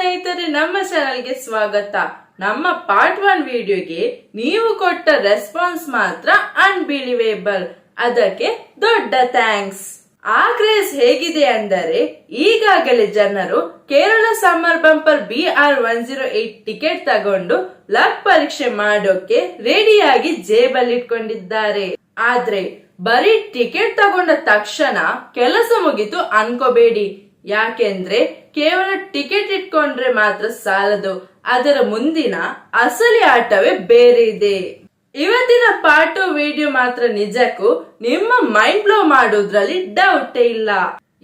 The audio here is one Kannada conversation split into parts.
ಸ್ನೇಹಿತರೆ, ನಮ್ಮ ಚಾನಲ್ಗೆ ಸ್ವಾಗತ. ನಮ್ಮ ಪಾರ್ಟ್ ಒನ್ ವಿಡಿಯೋಗೆ ನೀವು ಕೊಟ್ಟ ರೆಸ್ಪಾನ್ಸ್ ಮಾತ್ರ ಅನ್ಬಿಲಿವೇಬಲ್ ಅದಕ್ಕೆ ದೊಡ್ಡ ಥ್ಯಾಂಕ್ಸ್ ಆ ಕ್ರೇಜ್ ಹೇಗಿದೆ ಅಂದರೆ, ಈಗಾಗಲೇ ಜನರು Kerala summer bumper B R one zero eight ticket ತಗೊಂಡು ಲಕ್ ಪರೀಕ್ಷೆ ಮಾಡೋಕೆ ರೆಡಿಯಾಗಿ ಜೇಬಲ್ಲಿಟ್ಕೊಂಡಿದ್ದಾರೆ. ಆದ್ರೆ, ಬರೀ ಟಿಕೆಟ್ ತಗೊಂಡ ತಕ್ಷಣ ಕೆಲಸ ಮುಗಿತು ಅನ್ಕೋಬೇಡಿ. ಯಾಕೆಂದ್ರೆ ಕೇವಲ ಟಿಕೆಟ್ ಇಟ್ಕೊಂಡ್ರೆ ಮಾತ್ರ ಸಾಲದು. ಅದರ ಮುಂದಿನ ಅಸಲಿ ಆಟವೇ ಬೇರೆ ಇದೆ. ಇವತ್ತಿನ ಪಾಟು ವಿಡಿಯೋ ಮಾತ್ರ ನಿಜಕ್ಕೂ ನಿಮ್ಮ ಮೈಂಡ್ ಬ್ಲೋ ಮಾಡೋದ್ರಲ್ಲಿ ಡೌಟ್ ಇಲ್ಲ.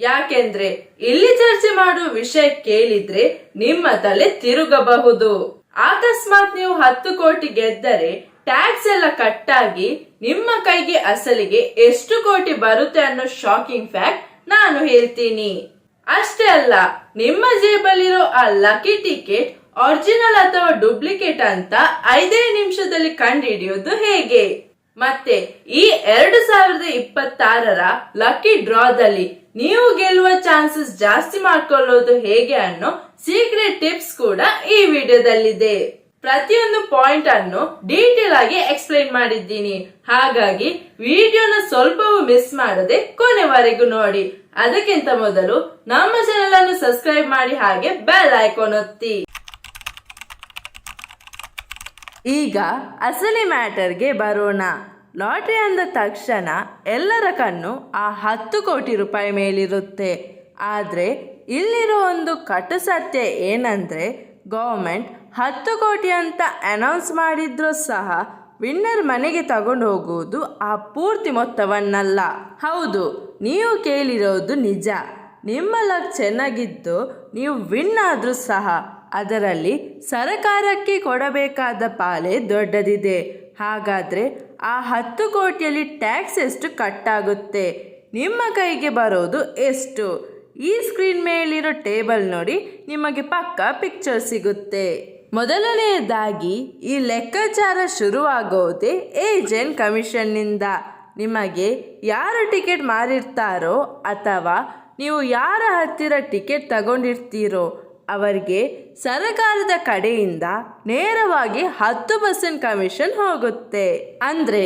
ಯಾಕೆಂದ್ರೆ ಇಲ್ಲಿ ಚರ್ಚೆ ಮಾಡುವ ವಿಷಯ ಕೇಳಿದ್ರೆ ನಿಮ್ಮ ತಲೆ ತಿರುಗಬಹುದು. ಅಕಸ್ಮಾತ್ ನೀವು ಹತ್ತು ಕೋಟಿ ಗೆದ್ದರೆ ಟ್ಯಾಕ್ಸ್ ಎಲ್ಲ ಕಟ್ಟಾಗಿ ನಿಮ್ಮ ಕೈಗೆ ಅಸಲಿಗೆ ಎಷ್ಟು ಕೋಟಿ ಬರುತ್ತೆ ಅನ್ನೋ ಶಾಕಿಂಗ್ ಫ್ಯಾಕ್ಟ್ ನಾನು ಹೇಳ್ತೀನಿ. ಅಷ್ಟೇ ಅಲ್ಲ, ನಿಮ್ಮ ಜೇಬಲ್ಲಿರೋ ಆ ಲಕ್ಕಿ ಟಿಕೆಟ್ ಒರಿಜಿನಲ್ ಅಥವಾ ಡೂಪ್ಲಿಕೇಟ್ ಅಂತ ಐದೇ ನಿಮಿಷದಲ್ಲಿ ಕಂಡುಹಿಡಿಯೋದು ಹೇಗೆ? ಮತ್ತೆ, ಈ ಎರಡು ಸಾವಿರದ ಇಪ್ಪತ್ತಾರರ ಲಕ್ಕಿ ಡ್ರಾದಲ್ಲಿ ನೀವು ಗೆಲ್ಲುವ ಚಾನ್ಸಸ್ ಜಾಸ್ತಿ ಮಾಡ್ಕೊಳ್ಳೋದು ಹೇಗೆ ಅನ್ನೋ ಸೀಕ್ರೆಟ್ ಟಿಪ್ಸ್ ಕೂಡ ಈ ವಿಡಿಯೋದಲ್ಲಿದೆ ಪ್ರತಿಯೊಂದು ಪಾಯಿಂಟ್ ಅನ್ನು ಡೀಟೇಲ್ ಆಗಿ ಎಕ್ಸ್ಪ್ಲೈನ್ ಮಾಡಿದ್ದೀನಿ. ಹಾಗಾಗಿ ವಿಡಿಯೋನ ಸ್ವಲ್ಪವೂ ಮಿಸ್ ಮಾಡದೆ ಕೊನೆವರೆಗೂ ನೋಡಿ. ಅದಕ್ಕಿಂತ ಮೊದಲು ನಮ್ಮ ಚಾನೆಲ್ ಅನ್ನು ಸಬ್ಸ್ಕ್ರೈಬ್ ಮಾಡಿ ಹಾಗೆ ಬೆಲ್ ಐಕಾನ್ ಒತ್ತಿ. ಈಗ ಅಸಲಿ ಮ್ಯಾಟರ್ಗೆ ಬರೋಣ. ಲಾಟ್ರಿ ಅಂದ ತಕ್ಷಣ ಎಲ್ಲರ ಕಣ್ಣು ಆ ಹತ್ತು ಕೋಟಿ ರೂಪಾಯಿ ಮೇಲಿರುತ್ತೆ. ಆದರೆ ಇಲ್ಲಿರೋ ಒಂದು ಕಟು ಸತ್ಯ ಏನಂದ್ರೆ ಗೌರ್ಮೆಂಟ್ ಹತ್ತು ಕೋಟಿ ಅಂತ ಅನೌನ್ಸ್ ಮಾಡಿದ್ರೂ ಸಹ ವಿನ್ನರ್ ಮನೆಗೆ ತಗೊಂಡು ಹೋಗುವುದು ಆ ಪೂರ್ತಿ ಮೊತ್ತವನ್ನಲ್ಲ. ಹೌದು, ನೀವು ಕೇಳಿರೋದು ನಿಜ. ನಿಮ್ಮ ಲಕ್ ಚೆನ್ನಾಗಿದ್ದು ನೀವು ವಿನ್ ಆದರೂ ಸಹ ಅದರಲ್ಲಿ ಸರಕಾರಕ್ಕೆ ಕೊಡಬೇಕಾದ ಪಾಲೆ ದೊಡ್ಡದಿದೆ. ಹಾಗಾದರೆ ಆ ಹತ್ತು ಕೋಟಿಯಲ್ಲಿ ಟ್ಯಾಕ್ಸ್ ಎಷ್ಟು ಕಟ್ಟಾಗುತ್ತೆ ನಿಮ್ಮ ಕೈಗೆ ಬರೋದು ಎಷ್ಟು? ಈ ಸ್ಕ್ರೀನ್ ಮೇಲಿರೋ ಟೇಬಲ್ ನೋಡಿ ನಿಮಗೆ ಪಕ್ಕ ಪಿಕ್ಚರ್ ಸಿಗುತ್ತೆ. ಮೊದಲನೆಯದಾಗಿ ಈ ಲೆಕ್ಕಾಚಾರ ಶುರುವಾಗೋದೇ ಏಜೆಂಟ್ ಕಮಿಷನ್ನಿಂದ ನಿಮಗೆ ಯಾರು ಟಿಕೆಟ್ ಮಾರಿರ್ತಾರೋ ಅಥವಾ ನೀವು ಯಾರ ಹತ್ತಿರ ಟಿಕೆಟ್ ತಗೊಂಡಿರ್ತೀರೋ ಅವರಿಗೆ ಸರಕಾರದ ಕಡೆಯಿಂದ ನೇರವಾಗಿ ಹತ್ತು ಪರ್ಸೆಂಟ್ ಕಮಿಷನ್ ಹೋಗುತ್ತೆ. ಅಂದ್ರೆ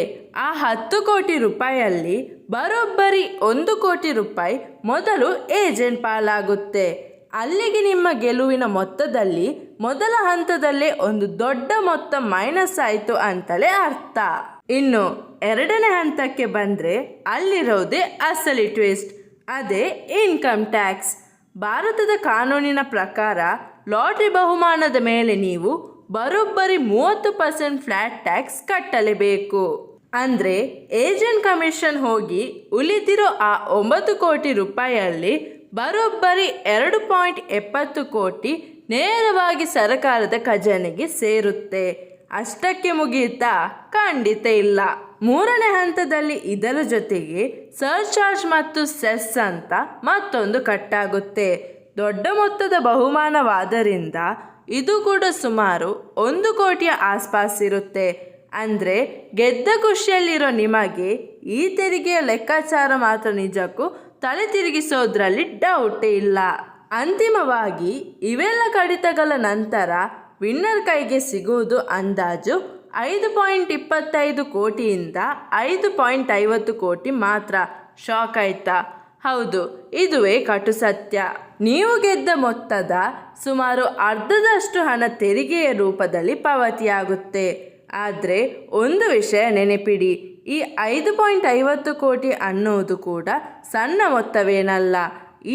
ಆ ಹತ್ತು ಕೋಟಿ ರೂಪಾಯಲ್ಲಿ ಬರೋಬ್ಬರಿ ಒಂದು ಕೋಟಿ ರೂಪಾಯಿ ಮೊದಲು ಏಜೆಂಟ್ ಪಾಲಾಗುತ್ತೆ. ಅಲ್ಲಿಗೆ ನಿಮ್ಮ ಗೆಲುವಿನ ಮೊತ್ತದಲ್ಲಿ ಮೊದಲ ಹಂತದಲ್ಲೇ ಒಂದು ದೊಡ್ಡ ಮೊತ್ತ ಮೈನಸ್ ಆಯಿತು ಅಂತಲೇ ಅರ್ಥ. ಇನ್ನು ಎರಡನೇ ಹಂತಕ್ಕೆ ಬಂದರೆ ಅಲ್ಲಿರೋದೇ ಅಸಲಿ ಟ್ವಿಸ್ಟ್ ಅದೇ ಇನ್ಕಮ್ ಟ್ಯಾಕ್ಸ್ ಭಾರತದ ಕಾನೂನಿನ ಪ್ರಕಾರ ಲಾಟ್ರಿ ಬಹುಮಾನದ ಮೇಲೆ ನೀವು ಬರೋಬ್ಬರಿ ಮೂವತ್ತು ಪರ್ಸೆಂಟ್ ಫ್ಲ್ಯಾಟ್ ಟ್ಯಾಕ್ಸ್ ಕಟ್ಟಲೇಬೇಕು. ಅಂದರೆ ಏಜೆಂಟ್ ಕಮಿಷನ್ ಹೋಗಿ ಉಳಿದಿರೋ ಆ ಒಂಬತ್ತು ಕೋಟಿ ರೂಪಾಯಿಯಲ್ಲಿ ಬರೋಬ್ಬರಿ ಎರಡು ಪಾಯಿಂಟ್ ಎಪ್ಪತ್ತು ಕೋಟಿ ನೇರವಾಗಿ ಸರಕಾರದ ಖಜಾನೆಗೆ ಸೇರುತ್ತೆ. ಅಷ್ಟಕ್ಕೆ ಮುಗಿಯುತ್ತಾ? ಖಂಡಿತ ಇಲ್ಲ. ಮೂರನೇ ಹಂತದಲ್ಲಿ ಇದರ ಜೊತೆಗೆ ಸರ್ಚಾರ್ಜ್ ಮತ್ತು ಸೆಸ್ ಅಂತ ಮತ್ತೊಂದು ಕಟ್ಟಾಗುತ್ತೆ. ದೊಡ್ಡ ಮೊತ್ತದ ಬಹುಮಾನವಾದರಿಂದ ಇದು ಕೂಡ ಸುಮಾರು ಒಂದು ಕೋಟಿಯ ಆಸ್ಪಾಸ್ ಇರುತ್ತೆ. ಅಂದರೆ ಗೆದ್ದ ಖುಷಿಯಲ್ಲಿರೋ ನಿಮಗೆ ಈ ತೆರಿಗೆಯ ಲೆಕ್ಕಾಚಾರ ಮಾತ್ರ ನಿಜಕ್ಕೂ ತಲೆ ತಿರುಗಿಸೋದ್ರಲ್ಲಿ ಡೌಟೇ ಇಲ್ಲ. ಅಂತಿಮವಾಗಿ ಇವೆಲ್ಲ ಕಡಿತಗಳ ನಂತರ ವಿನ್ನರ್ ಕೈಗೆ ಸಿಗುವುದು ಅಂದಾಜು ಐದು ಪಾಯಿಂಟ್ ಇಪ್ಪತ್ತೈದು ಕೋಟಿಯಿಂದ ಐದು ಪಾಯಿಂಟ್ ಐವತ್ತು ಕೋಟಿ ಮಾತ್ರ ಶಾಕ್ ಆಯ್ತಾ? ಹೌದು, ಇದುವೇ ಕಟು ಸತ್ಯ. ನೀವು ಗೆದ್ದ ಮೊತ್ತದ ಸುಮಾರು ಅರ್ಧದಷ್ಟು ಹಣ ತೆರಿಗೆಯ ರೂಪದಲ್ಲಿ ಪಾವತಿಯಾಗುತ್ತೆ. ಆದರೆ ಒಂದು ವಿಷಯ ನೆನಪಿಡಿ, ಈ ಐದು ಪಾಯಿಂಟ್ ಐವತ್ತು ಕೋಟಿ ಅನ್ನೋದು ಕೂಡ ಸಣ್ಣ ಮೊತ್ತವೇನಲ್ಲ.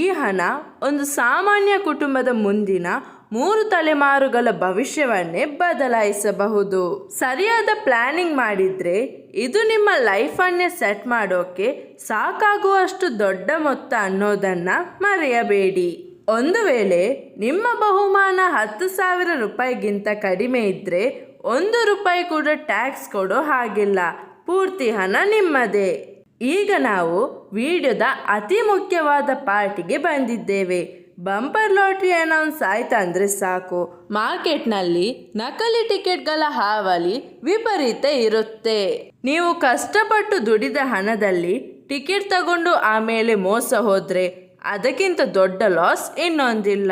ಈ ಹಣ ಒಂದು ಸಾಮಾನ್ಯ ಕುಟುಂಬದ ಮುಂದಿನ ಮೂರು ತಲೆಮಾರುಗಳ ಭವಿಷ್ಯವನ್ನೇ ಬದಲಾಯಿಸಬಹುದು. ಸರಿಯಾದ ಪ್ಲಾನಿಂಗ್ ಮಾಡಿದ್ರೆ ಇದು ನಿಮ್ಮ ಲೈಫನ್ನೇ ಸೆಟ್ ಮಾಡೋಕೆ ಸಾಕಾಗುವಷ್ಟು ದೊಡ್ಡ ಮೊತ್ತ ಅನ್ನೋದನ್ನ ಮರೆಯಬೇಡಿ. ಒಂದು ವೇಳೆ ನಿಮ್ಮ ಬಹುಮಾನ ಹತ್ತು ಸಾವಿರ ರೂಪಾಯಿಗಿಂತ ಕಡಿಮೆ ಇದ್ರೆ ಒಂದು ರೂಪಾಯಿ ಕೂಡ ಟ್ಯಾಕ್ಸ್ ಕೊಡೋ ಹಾಗಿಲ್ಲ. ಪೂರ್ತಿ ಹಣ ನಿಮ್ಮದೇ. ಈಗ ನಾವು ವಿಡಿಯೋದ ಅತಿ ಮುಖ್ಯವಾದ ಪಾರ್ಟಿಗೆ ಬಂದಿದ್ದೇವೆ. ಬಂಪರ್ ಲಾಟ್ರಿ ಅನೌನ್ಸ್ ಆಯ್ತಂದ್ರೆ ಸಾಕು. ಮಾರ್ಕೆಟ್ನಲ್ಲಿ ನಕಲಿ ಟಿಕೆಟ್ಗಳ ಹಾವಳಿ ವಿಪರೀತ ಇರುತ್ತೆ. ನೀವು ಕಷ್ಟಪಟ್ಟು ದುಡಿದ ಹಣದಲ್ಲಿ ಟಿಕೆಟ್ ತಗೊಂಡು ಆಮೇಲೆ ಮೋಸ ಹೋದರೆ ಅದಕ್ಕಿಂತ ದೊಡ್ಡ ಲಾಸ್ ಇನ್ನೊಂದಿಲ್ಲ.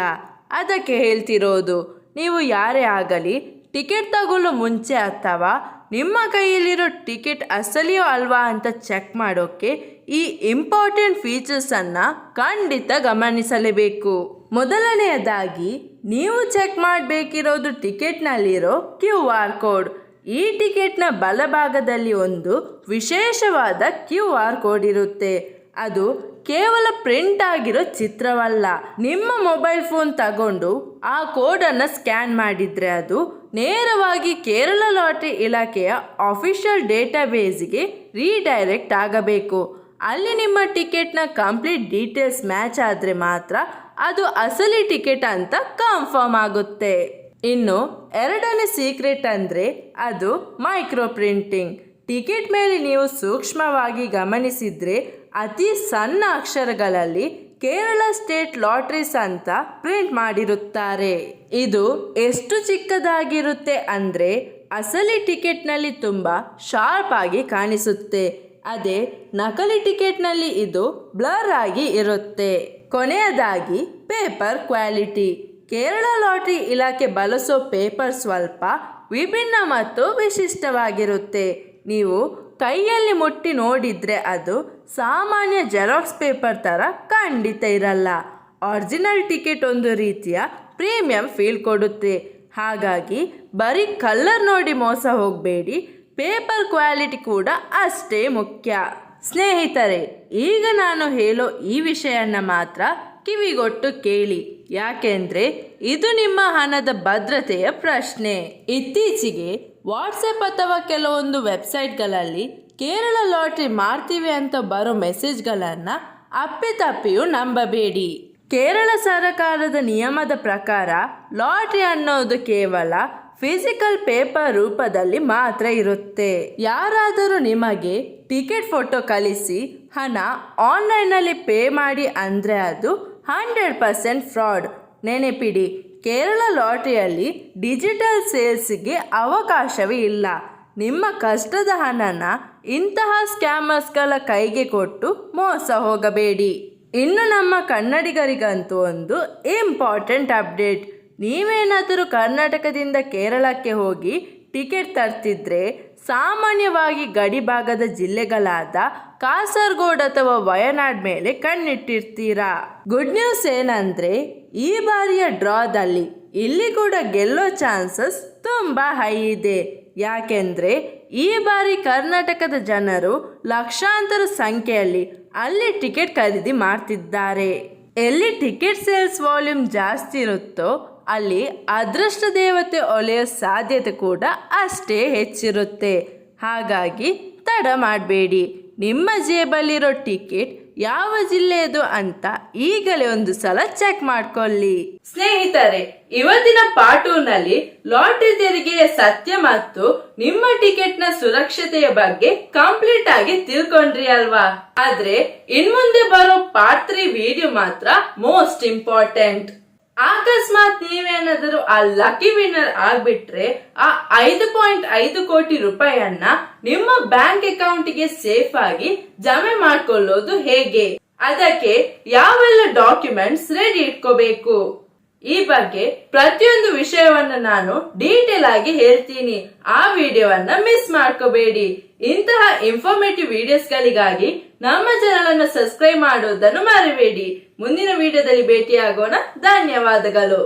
ಅದಕ್ಕೆ ಹೇಳ್ತಿರೋದು, ನೀವು ಯಾರೇ ಆಗಲಿ ಟಿಕೆಟ್ ತಗೊಳ್ಳೋ ಮುಂಚೆ ಅಥವಾ ನಿಮ್ಮ ಕೈಯಲ್ಲಿರೋ ಟಿಕೆಟ್ ಅಸಲಿಯೋ ಅಲ್ವಾ ಅಂತ ಚೆಕ್ ಮಾಡೋಕ್ಕೆ ಈ ಇಂಪಾರ್ಟೆಂಟ್ ಫೀಚರ್ಸನ್ನು ಖಂಡಿತ ಗಮನಿಸಲೇಬೇಕು. ಮೊದಲನೆಯದಾಗಿ, ನೀವು ಚೆಕ್ ಮಾಡಬೇಕಿರೋದು ಟಿಕೆಟ್ನಲ್ಲಿರೋ ಕ್ಯೂ ಆರ್ ಕೋಡ್. ಈ ಟಿಕೆಟ್ನ ಬಲಭಾಗದಲ್ಲಿ ಒಂದು ವಿಶೇಷವಾದ ಕ್ಯೂ ಆರ್ ಕೋಡ್ ಇರುತ್ತೆ. ಅದು ಕೇವಲ ಪ್ರಿಂಟ್ ಆಗಿರೋ ಚಿತ್ರವಲ್ಲ. ನಿಮ್ಮ ಮೊಬೈಲ್ ಫೋನ್ ತಗೊಂಡು ಆ ಕೋಡನ್ನು ಸ್ಕ್ಯಾನ್ ಮಾಡಿದರೆ ಅದು ನೇರವಾಗಿ ಕೇರಳ ಲಾಟರಿ ಇಲಾಖೆಯ ಅಫಿಷಿಯಲ್ ಡೇಟಾಬೇಸ್ಗೆ ರೀಡೈರೆಕ್ಟ್ ಆಗಬೇಕು. ಅಲ್ಲಿ ನಿಮ್ಮ ಟಿಕೆಟ್ನ ಕಂಪ್ಲೀಟ್ ಡೀಟೇಲ್ಸ್ ಮ್ಯಾಚ್ ಆದರೆ ಮಾತ್ರ ಅದು ಅಸಲಿ ಟಿಕೆಟ್ ಅಂತ ಕನ್ಫರ್ಮ್ ಆಗುತ್ತೆ. ಇನ್ನು ಎರಡನೇ ಸೀಕ್ರೆಟ್ ಅಂದರೆ ಅದು ಮೈಕ್ರೋ ಪ್ರಿಂಟಿಂಗ್ ಟಿಕೆಟ್ ಮೇಲೆ ನೀವು ಸೂಕ್ಷ್ಮವಾಗಿ ಗಮನಿಸಿದರೆ ಅತಿ ಸಣ್ಣ ಅಕ್ಷರಗಳಲ್ಲಿ ಕೇರಳ ಸ್ಟೇಟ್ ಲಾಟ್ರೀಸ್ ಅಂತ ಪ್ರಿಂಟ್ ಮಾಡಿರುತ್ತಾರೆ. ಇದು ಎಷ್ಟು ಚಿಕ್ಕದಾಗಿರುತ್ತೆ ಅಂದರೆ ಅಸಲಿ ಟಿಕೆಟ್ನಲ್ಲಿ ತುಂಬ ಶಾರ್ಪ್ ಆಗಿ ಕಾಣಿಸುತ್ತೆ. ಅದೇ ನಕಲಿ ಟಿಕೆಟ್ನಲ್ಲಿ ಇದು ಬ್ಲರ್ ಆಗಿ ಇರುತ್ತೆ. ಕೊನೆಯದಾಗಿ, ಪೇಪರ್ ಕ್ವಾಲಿಟಿ. ಕೇರಳ ಲಾಟರಿ ಇಲಾಖೆ ಬಳಸೋ ಪೇಪರ್ ಸ್ವಲ್ಪ ವಿಭಿನ್ನ ಮತ್ತು ವಿಶಿಷ್ಟವಾಗಿರುತ್ತೆ. ನೀವು ಕೈಯಲ್ಲಿ ಮುಟ್ಟಿ ನೋಡಿದರೆ ಅದು ಸಾಮಾನ್ಯ ಜೆರಾಕ್ಸ್ ಪೇಪರ್ ಥರ ಖಂಡಿತ ಇರಲ್ಲ. ಒರಿಜಿನಲ್ ಟಿಕೆಟ್ ಒಂದು ರೀತಿಯ ಪ್ರೀಮಿಯಂ ಫೀಲ್ ಕೊಡುತ್ತೆ. ಹಾಗಾಗಿ ಬರೀ ಕಲ್ಲರ್ ನೋಡಿ ಮೋಸ ಹೋಗಬೇಡಿ. ಪೇಪರ್ ಕ್ವಾಲಿಟಿ ಕೂಡ ಅಷ್ಟೇ ಮುಖ್ಯ. ಸ್ನೇಹಿತರೆ, ಈಗ ನಾನು ಹೇಳೋ ಈ ವಿಷಯನ ಮಾತ್ರ ಕಿವಿಗೊಟ್ಟು ಕೇಳಿ. ಯಾಕೆಂದ್ರೆ, ಇದು ನಿಮ್ಮ ಹಣದ ಭದ್ರತೆಯ ಪ್ರಶ್ನೆ. ಇತ್ತೀಚೆಗೆ ವಾಟ್ಸಪ್ ಅಥವಾ ಕೆಲವೊಂದು ವೆಬ್ಸೈಟ್ಗಳಲ್ಲಿ ಕೇರಳ ಲಾಟ್ರಿ ಮಾಡ್ತೀವಿ ಅಂತ ಬರೋ ಮೆಸೇಜ್ಗಳನ್ನು ಅಪ್ಪಿತಪ್ಪಿಯೂ ನಂಬಬೇಡಿ. ಕೇರಳ ಸರಕಾರದ ನಿಯಮದ ಪ್ರಕಾರ, ಲಾಟ್ರಿ ಅನ್ನೋದು ಕೇವಲ ಫಿಸಿಕಲ್ ಪೇಪರ್ ರೂಪದಲ್ಲಿ ಮಾತ್ರ ಇರುತ್ತೆ. ಯಾರಾದರೂ ನಿಮಗೆ ಟಿಕೆಟ್ ಫೋಟೋ ಕಳಿಸಿ ಹಣ ಆನ್ಲೈನಲ್ಲಿ ಪೇ ಮಾಡಿ ಅಂದರೆ ಅದು ಹಂಡ್ರೆಡ್ ಪರ್ಸೆಂಟ್ ಫ್ರಾಡ್. ನೆನಪಿಡಿ, ಕೇರಳ ಲಾಟ್ರಿಯಲ್ಲಿ ಡಿಜಿಟಲ್ ಸೇಲ್ಸ್ಗೆ ಅವಕಾಶವೇ ಇಲ್ಲ. ನಿಮ್ಮ ಕಷ್ಟದ ಹಣನ ಇಂತಹ ಸ್ಕ್ಯಾಮರ್ಸ್ಗಳ ಕೈಗೆ ಕೊಟ್ಟು ಮೋಸ ಹೋಗಬೇಡಿ. ಇನ್ನು ನಮ್ಮ ಕನ್ನಡಿಗರಿಗಂತೂ ಒಂದು ಇಂಪಾರ್ಟೆಂಟ್ ಅಪ್ಡೇಟ್. ನೀವೇನಾದರೂ ಕರ್ನಾಟಕದಿಂದ ಕೇರಳಕ್ಕೆ ಹೋಗಿ ಟಿಕೆಟ್ ತರ್ತಿದ್ರೆ ಸಾಮಾನ್ಯವಾಗಿ ಗಡಿಭಾಗದ ಜಿಲ್ಲೆಗಳಾದ ಕಾಸರಗೋಡ್ ಅಥವಾ ವಯನಾಡ್ ಮೇಲೆ ಕಣ್ಣಿಟ್ಟಿರ್ತೀರಾ? ಗುಡ್ ನ್ಯೂಸ್ ಏನಂದ್ರೆ, ಈ ಬಾರಿಯ ಡ್ರಾದಲ್ಲಿ ಇಲ್ಲಿ ಕೂಡ ಗೆಲ್ಲೋ ಚಾನ್ಸಸ್ ತುಂಬಾ ಹೈ ಇದೆ. ಯಾಕೆಂದ್ರೆ, ಈ ಬಾರಿ ಕರ್ನಾಟಕದ ಜನರು ಲಕ್ಷಾಂತರ ಸಂಖ್ಯೆಯಲ್ಲಿ ಅಲ್ಲಿ ಟಿಕೆಟ್ ಖರೀದಿ ಮಾಡ್ತಿದ್ದಾರೆ. ಎಲ್ಲಿ ಟಿಕೆಟ್ ಸೇಲ್ಸ್ ವಾಲ್ಯೂಮ್ ಜಾಸ್ತಿ ಇರುತ್ತೋ ಅಲ್ಲಿ ಅದೃಷ್ಟ ದೇವತೆ ಒಲೆಯೋ ಸಾಧ್ಯತೆ ಕೂಡ ಅಷ್ಟೇ ಹೆಚ್ಚಿರುತ್ತೆ. ಹಾಗಾಗಿ ತಡ ಮಾಡಬೇಡಿ. ನಿಮ್ಮ ಜೇಬಲ್ಲಿರೋ ಟಿಕೆಟ್ ಯಾವ ಜಿಲ್ಲೆಯದು ಅಂತ ಈಗಲೇ ಒಂದು ಸಲ ಚೆಕ್ ಮಾಡ್ಕೊಳ್ಳಿ. ಸ್ನೇಹಿತರೆ, ಇವತ್ತಿನ ಪಾಟೂನಲ್ಲಿ ಲಾಟರಿ ತೆರಿಗೆಯ ಸತ್ಯ ಮತ್ತು ನಿಮ್ಮ ಟಿಕೆಟ್ನ ಸುರಕ್ಷತೆಯ ಬಗ್ಗೆ ಕಂಪ್ಲೀಟ್ ಆಗಿ ತಿಳ್ಕೊಂಡ್ರಿ ಅಲ್ವಾ? ಆದ್ರೆ ಇನ್ಮುಂದೆ ಬರೋ ಪಾರ್ಟ್ ವಿಡಿಯೋ ಮಾತ್ರ ಮೋಸ್ಟ್ ಇಂಪಾರ್ಟೆಂಟ್. ಅಕಸ್ಮಾತ್ ನೀವೇನಾದರೂ ಆ ಲಕ್ಕಿ ವಿನ್ನರ್ ಆಗ್ಬಿಟ್ರೆ ಆ ಐದು ಪಾಯಿಂಟ್ ಐದು ಕೋಟಿ ರೂಪಾಯಿಯನ್ನ ನಿಮ್ಮ ಬ್ಯಾಂಕ್ ಅಕೌಂಟ್ಗೆ ಸೇಫ್ ಆಗಿ ಜಮೆ ಮಾಡ್ಕೊಳ್ಳೋದು ಹೇಗೆ? ಅದಕ್ಕೆ ಯಾವೆಲ್ಲ ಡಾಕ್ಯುಮೆಂಟ್ಸ್ ರೆಡಿ ಇಟ್ಕೋಬೇಕು? ಈ ಬಗ್ಗೆ ಪ್ರತಿಯೊಂದು ವಿಷಯವನ್ನ ನಾನು ಡೀಟೇಲ್ ಆಗಿ ಹೇಳ್ತೀನಿ. ಆ ವಿಡಿಯೋವನ್ನ ಮಿಸ್ ಮಾಡ್ಕೋಬೇಡಿ. ಇಂತಹ ಇನ್ಫಾರ್ಮೇಟಿವ್ ವಿಡಿಯೋಸ್ ಗಳಿಗಾಗಿ ನಮ್ಮ ಚಾನಲ್ ಅನ್ನು ಸಬ್ಸ್ಕ್ರೈಬ್ ಮಾಡುವುದನ್ನು ಮರಿಬೇಡಿ. ಮುಂದಿನ ವಿಡಿಯೋದಲ್ಲಿ ಭೇಟಿಯಾಗೋಣ. ಧನ್ಯವಾದಗಳು.